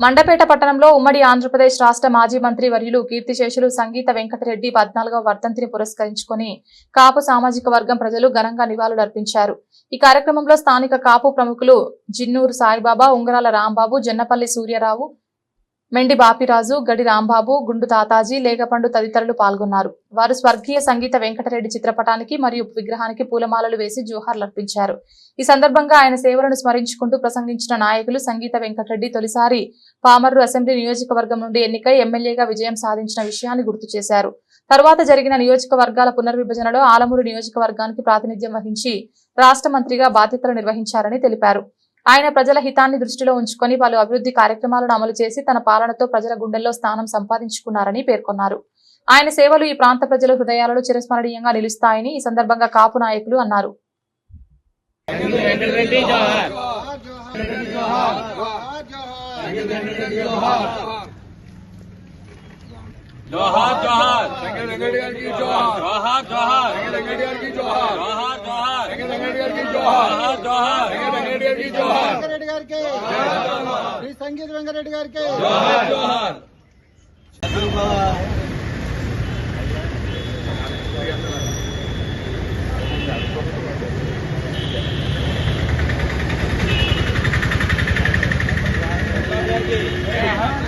మండపేట పట్టణంలో ఉమ్మడి ఆంధ్రప్రదేశ్ రాష్ట్ర మాజీ మంత్రి వర్యులు కీర్తిశేషులు సంగీత వెంకటరెడ్డి పద్నాలుగవ వర్ధంతిని పురస్కరించుకొని కాపు సామాజిక వర్గం ప్రజలు ఘనంగా నివాళులర్పించారు. ఈ కార్యక్రమంలో స్థానిక కాపు ప్రముఖులు జిన్నూరు సాయిబాబా ఉంగరాల రాంబాబు జన్నపల్లి సూర్యరావు మెండి బాపిరాజు గడి రాంబాబు గుండు తాతాజీ లేగపండు తదితరులు పాల్గొన్నారు. వారు స్వర్గీయ సంగీత వెంకటరెడ్డి చిత్రపటానికి మరియు విగ్రహానికి పూలమాలలు వేసి జోహార్లర్పించారు ఈ సందర్భంగా ఆయన సేవలను స్మరించుకుంటూ ప్రసంగించిన నాయకులు సంగీత వెంకటరెడ్డి తొలిసారి పామర్రు అసెంబ్లీ నియోజకవర్గం నుండి ఎన్నికై ఎమ్మెల్యేగా విజయం సాధించిన విషయాన్ని గుర్తు చేశారు. తర్వాత జరిగిన నియోజకవర్గాల పునర్విభజనలో ఆలమూరు నియోజకవర్గానికి ప్రాతినిధ్యం వహించి రాష్ట్ర మంత్రిగా బాధ్యతలు నిర్వహించారని తెలిపారు. ఆయన ప్రజల హితాన్ని దృష్టిలో ఉంచుకొని పలు అభివృద్ధి కార్యక్రమాలను అమలు చేసి తన పాలనతో ప్రజల గుండెల్లో స్థానం సంపాదించుకున్నారని పేర్కొన్నారు ఆయన సేవలు ఈ ప్రాంత ప్రజల హృదయాలలో చిరస్మరణీయంగా నిలుస్తాయని ఈ సందర్భంగా కాపు నాయకులు అన్నారు జోహార్ జోహార్ जोहार जोहार। रंगेडियर की जोहार। जोहार जोहार। रंगेडियर की जोहार। जोहार जोहार। की जोहार। जोहार की जोहार। के श्री संगीत रंगेडियर के। जोहार जोहार।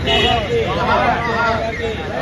Yeah.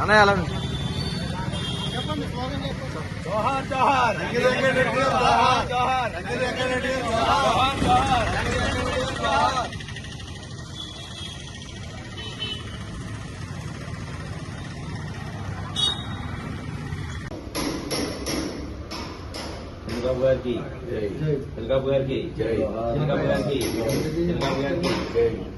అన్నయ్య जय జోహార్ జోహార్ జోహార్ జోహార్ జోహార్ दुर्गा बुआर की। दुर्गा बुआर की। दुर्गा बुआर की। दुर्गा बुआर की।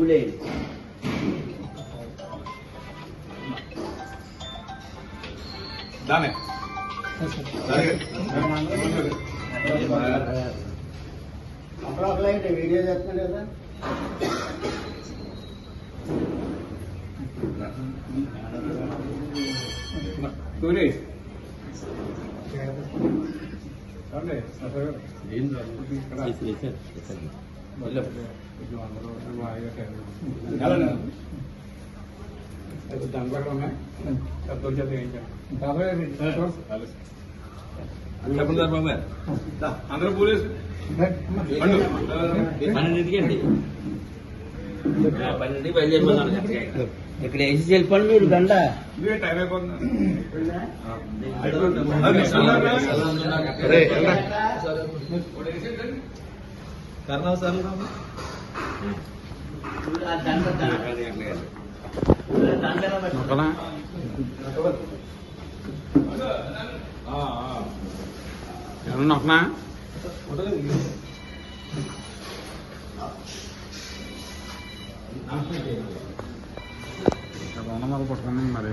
झूले दाने అప్పుడు అప్లై అంటే వీడియో చేస్తాను కదా సూరి ఏం దాని ప్రకారమే పెద్ద చేత అందరూ పోలీసు పన్నెండింటికండి పన్నెండు బయలుదేరిపోతాను ఇక్కడ వేసి చెప్పండి మీరు గంట అయిపోతుంది. కర్ణావు సార్. నొక్కనా పట్టుకున్నాం మరి.